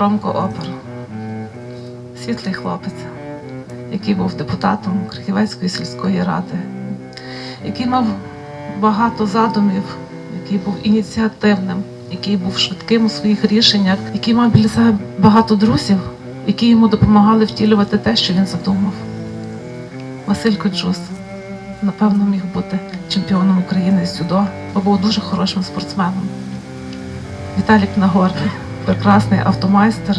Ромко Опер, світлий хлопець, який був депутатом Крихівецької сільської ради, який мав багато задумів, який був ініціативним, який був швидким у своїх рішеннях, який мав біля себе багато друзів, які йому допомагали втілювати те, що він задумав. Василь Коджус, напевно, міг бути чемпіоном України з дзюдо, бо був дуже хорошим спортсменом. Віталік Нагорний, прекрасний автомайстер.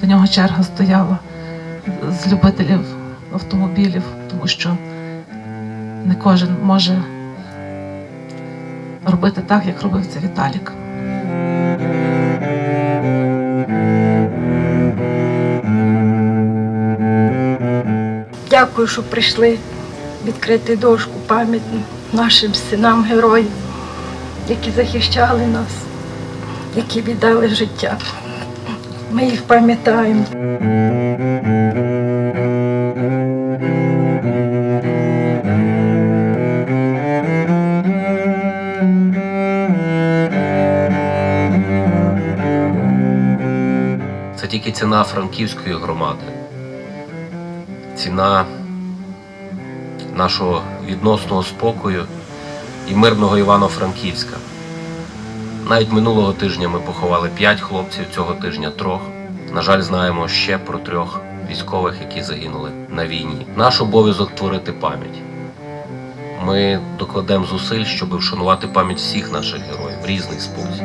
До нього черга стояла з любителів автомобілів, тому що не кожен може робити так, як робив це Віталік. Дякую, що прийшли відкрити дошку пам'ятну нашим синам героїв, які захищали нас, які віддали життя. Ми їх пам'ятаємо. Це тільки ціна франківської громади, ціна нашого відносного спокою і мирного Івано-Франківська. Навіть минулого тижня ми поховали п'ять хлопців, цього тижня трьох. На жаль, знаємо ще про трьох військових, які загинули на війні. Наш обов'язок творити пам'ять. Ми докладемо зусиль, щоб вшанувати пам'ять всіх наших героїв в різний спосіб.